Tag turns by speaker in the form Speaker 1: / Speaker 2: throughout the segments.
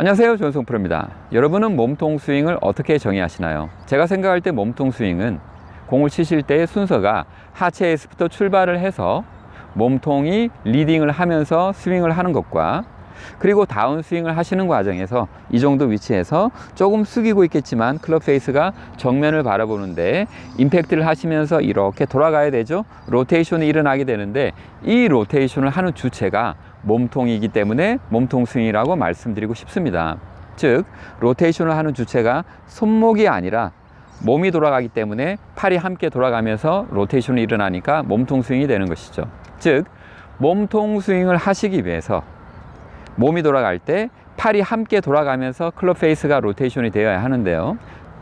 Speaker 1: 안녕하세요. 존송 프로입니다. 여러분은 몸통 스윙을 어떻게 정의하시나요? 제가 생각할 때 몸통 스윙은 공을 치실 때의 순서가 하체에서부터 출발을 해서 몸통이 리딩을 하면서 스윙을 하는 것과 그리고 다운 스윙을 하시는 과정에서 이 정도 위치에서 조금 숙이고 있겠지만 클럽 페이스가 정면을 바라보는데 임팩트를 하시면서 이렇게 돌아가야 되죠? 로테이션이 일어나게 되는데 이 로테이션을 하는 주체가 몸통이기 때문에 몸통 스윙이라고 말씀드리고 싶습니다 즉 로테이션을 하는 주체가 손목이 아니라 몸이 돌아가기 때문에 팔이 함께 돌아가면서 로테이션이 일어나니까 몸통 스윙이 되는 것이죠 즉 몸통 스윙을 하시기 위해서 몸이 돌아갈 때 팔이 함께 돌아가면서 클럽 페이스가 로테이션이 되어야 하는데요.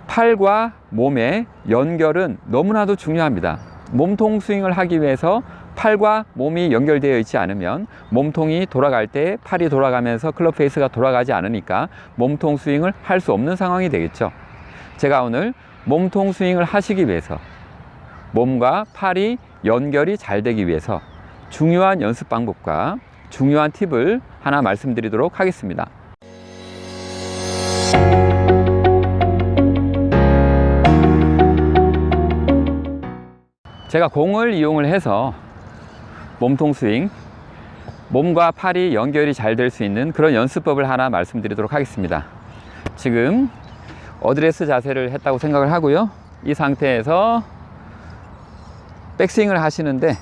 Speaker 1: 팔과 몸의 연결은 너무나도 중요합니다. 몸통 스윙을 하기 위해서 팔과 몸이 연결되어 있지 않으면 몸통이 돌아갈 때 팔이 돌아가면서 클럽 페이스가 돌아가지 않으니까 몸통 스윙을 할 수 없는 상황이 되겠죠. 제가 오늘 몸통 스윙을 하시기 위해서 몸과 팔이 연결이 잘 되기 위해서 중요한 연습 방법과 중요한 팁을 하나 말씀드리도록 하겠습니다. 제가 공을 이용을 해서 몸통 스윙, 몸과 팔이 연결이 잘 될 수 있는 그런 연습법을 하나 말씀드리도록 하겠습니다. 지금 어드레스 자세를 했다고 생각을 하고요. 이 상태에서 백스윙을 하시는데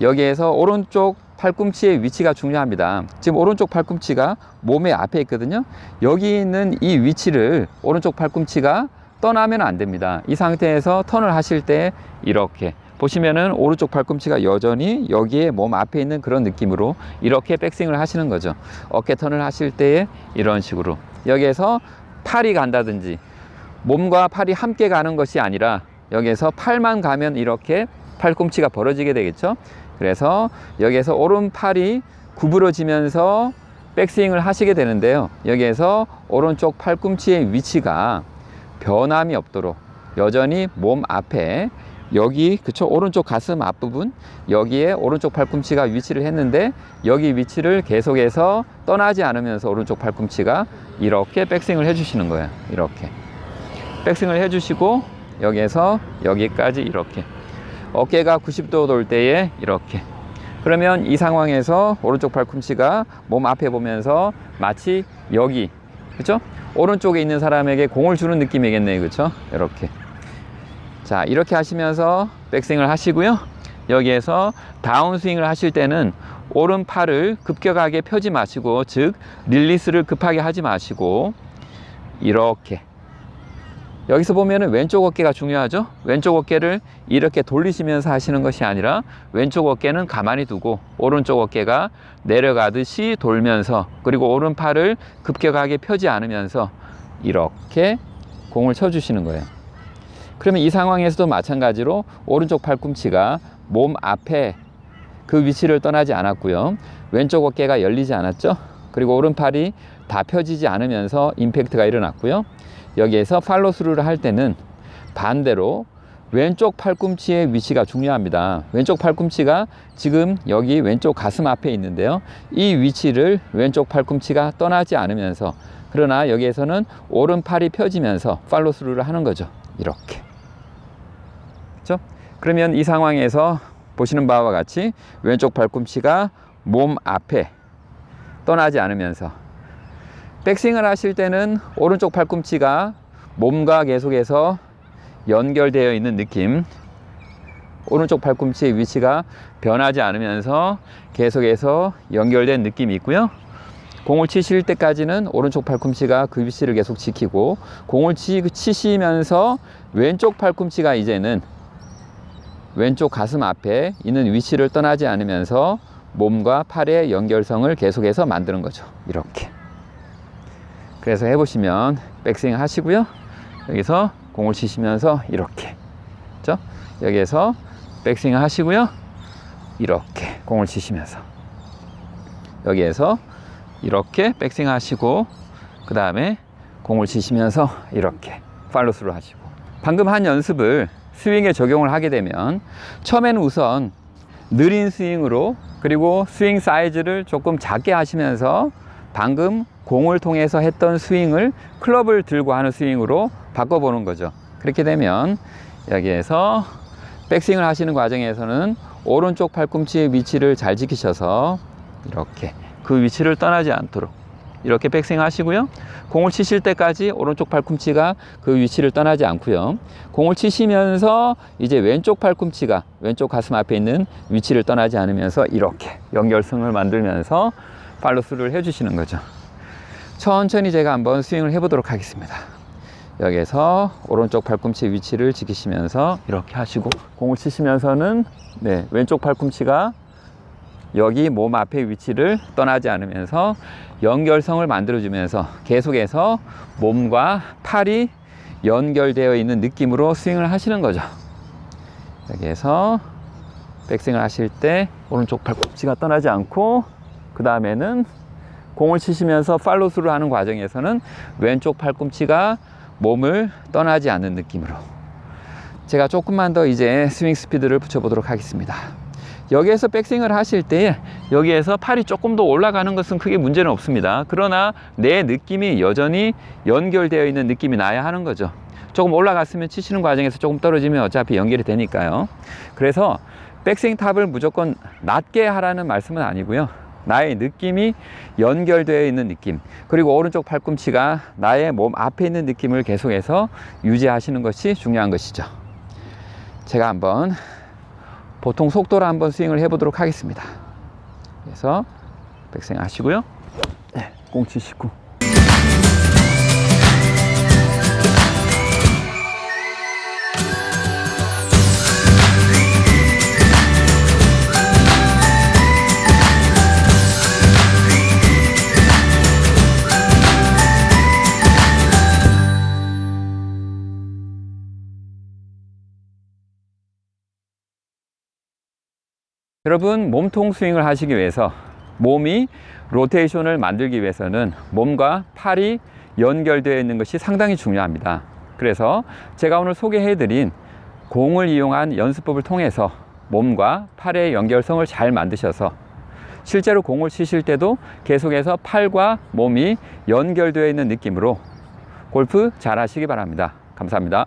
Speaker 1: 여기에서 오른쪽 팔꿈치의 위치가 중요합니다. 지금 오른쪽 팔꿈치가 몸의 앞에 있거든요. 여기 있는 이 위치를 오른쪽 팔꿈치가 떠나면 안 됩니다. 이 상태에서 턴을 하실 때 이렇게 보시면은 오른쪽 팔꿈치가 여전히 여기에 몸 앞에 있는 그런 느낌으로 이렇게 백스윙을 하시는 거죠. 어깨 턴을 하실 때에 이런 식으로 여기에서 팔이 간다든지 몸과 팔이 함께 가는 것이 아니라 여기에서 팔만 가면 이렇게 팔꿈치가 벌어지게 되겠죠. 그래서 여기에서 오른팔이 구부러지면서 백스윙을 하시게 되는데요. 여기에서 오른쪽 팔꿈치의 위치가 변함이 없도록 여전히 몸 앞에 여기 그쵸 오른쪽 가슴 앞부분 여기에 오른쪽 팔꿈치가 위치를 했는데 여기 위치를 계속해서 떠나지 않으면서 오른쪽 팔꿈치가 이렇게 백스윙을 해주시는 거예요. 이렇게 백스윙을 해주시고 여기에서 여기까지 이렇게 어깨가 90도 돌 때에 이렇게 그러면 이 상황에서 오른쪽 팔꿈치가 몸 앞에 보면서 마치 여기 그렇죠? 오른쪽에 있는 사람에게 공을 주는 느낌이겠네요 그렇죠? 이렇게 자 이렇게 하시면서 백스윙을 하시고요 여기에서 다운스윙을 하실 때는 오른팔을 급격하게 펴지 마시고 즉 릴리스를 급하게 하지 마시고 이렇게 여기서 보면은 왼쪽 어깨가 중요하죠. 왼쪽 어깨를 이렇게 돌리시면서 하시는 것이 아니라 왼쪽 어깨는 가만히 두고 오른쪽 어깨가 내려가듯이 돌면서 그리고 오른팔을 급격하게 펴지 않으면서 이렇게 공을 쳐주시는 거예요. 그러면 이 상황에서도 마찬가지로 오른쪽 팔꿈치가 몸 앞에 그 위치를 떠나지 않았고요. 왼쪽 어깨가 열리지 않았죠. 그리고 오른팔이 다 펴지지 않으면서 임팩트가 일어났고요. 여기에서 팔로스루를 할 때는 반대로 왼쪽 팔꿈치의 위치가 중요합니다. 왼쪽 팔꿈치가 지금 여기 왼쪽 가슴 앞에 있는데요. 이 위치를 왼쪽 팔꿈치가 떠나지 않으면서 그러나 여기에서는 오른팔이 펴지면서 팔로스루를 하는 거죠. 이렇게. 그렇죠? 그러면 이 상황에서 보시는 바와 같이 왼쪽 팔꿈치가 몸 앞에 떠나지 않으면서 백스윙을 하실 때는 오른쪽 팔꿈치가 몸과 계속해서 연결되어 있는 느낌 오른쪽 팔꿈치의 위치가 변하지 않으면서 계속해서 연결된 느낌이 있고요 공을 치실 때까지는 오른쪽 팔꿈치가 그 위치를 계속 지키고 공을 치, 치시면서 왼쪽 팔꿈치가 이제는 왼쪽 가슴 앞에 있는 위치를 떠나지 않으면서 몸과 팔의 연결성을 계속해서 만드는 거죠 이렇게 그래서 해보시면 백스윙 하시고요. 여기서 공을 치시면서 이렇게. 그죠? 여기에서 백스윙 하시고요. 이렇게 공을 치시면서. 여기에서 이렇게 백스윙 하시고, 그 다음에 공을 치시면서 이렇게 팔로스로 하시고. 방금 한 연습을 스윙에 적용을 하게 되면 처음에는 우선 느린 스윙으로 그리고 스윙 사이즈를 조금 작게 하시면서 방금 공을 통해서 했던 스윙을 클럽을 들고 하는 스윙으로 바꿔보는 거죠. 그렇게 되면 여기에서 백스윙을 하시는 과정에서는 오른쪽 팔꿈치의 위치를 잘 지키셔서 이렇게 그 위치를 떠나지 않도록 이렇게 백스윙 하시고요. 공을 치실 때까지 오른쪽 팔꿈치가 그 위치를 떠나지 않고요. 공을 치시면서 이제 왼쪽 팔꿈치가 왼쪽 가슴 앞에 있는 위치를 떠나지 않으면서 이렇게 연결성을 만들면서 팔로스를 해주시는 거죠. 천천히 제가 한번 스윙을 해보도록 하겠습니다. 여기에서 오른쪽 팔꿈치 위치를 지키시면서 이렇게 하시고 공을 치시면서는 네, 왼쪽 팔꿈치가 여기 몸 앞의 위치를 떠나지 않으면서 연결성을 만들어주면서 계속해서 몸과 팔이 연결되어 있는 느낌으로 스윙을 하시는 거죠. 여기에서 백스윙을 하실 때 오른쪽 팔꿈치가 떠나지 않고 그 다음에는 공을 치시면서 팔로스를 하는 과정에서는 왼쪽 팔꿈치가 몸을 떠나지 않는 느낌으로 제가 조금만 더 이제 스윙 스피드를 붙여보도록 하겠습니다. 여기에서 백스윙을 하실 때 여기에서 팔이 조금 더 올라가는 것은 크게 문제는 없습니다. 그러나 내 느낌이 여전히 연결되어 있는 느낌이 나야 하는 거죠. 조금 올라갔으면 치시는 과정에서 조금 떨어지면 어차피 연결이 되니까요. 그래서 백스윙 탑을 무조건 낮게 하라는 말씀은 아니고요. 나의 느낌이 연결되어 있는 느낌 그리고 오른쪽 팔꿈치가 나의 몸 앞에 있는 느낌을 계속해서 유지하시는 것이 중요한 것이죠. 제가 한번 보통 속도로 한번 스윙을 해보도록 하겠습니다. 그래서 백생 아시고요. 네, 079. 여러분 몸통 스윙을 하시기 위해서 몸이 로테이션을 만들기 위해서는 몸과 팔이 연결되어 있는 것이 상당히 중요합니다. 그래서 제가 오늘 소개해드린 공을 이용한 연습법을 통해서 몸과 팔의 연결성을 잘 만드셔서 실제로 공을 치실 때도 계속해서 팔과 몸이 연결되어 있는 느낌으로 골프 잘 하시기 바랍니다. 감사합니다.